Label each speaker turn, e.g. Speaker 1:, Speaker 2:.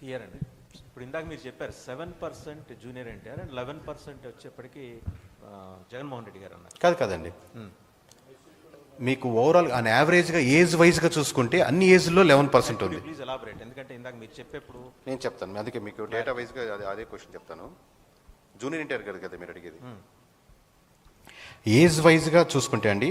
Speaker 1: Clear అండి. ఇప్పుడు ఇందాక మీరు చెప్పారు seven percent junior NTR and eleven percent వచ్చేప్పటికి జగన్మోహన్ రెడ్డి గారు అన్నారు.
Speaker 2: కాదు కాదండి. మీకు ఓవరాల్ ఆన్ యావరేజ్గా ఏజ్ వైజ్గా చూసుకుంటే అన్ని ఏజ్లో లెవెన్ పర్సెంట్ ఉంది.
Speaker 1: ప్లీజ్ ఎలాబరేట్ ఎందుకంటే ఇందాక మీరు చెప్పేప్పుడు
Speaker 2: నేను చెప్తాను. అందుకే మీకు డేటా వైజ్గా అదే అదే క్వశ్చన్ చెప్తాను. జూనియర్ ఇంటర్ కదా కదా మీరు అడిగేది? ఏజ్ వైజ్గా చూసుకుంటే అండి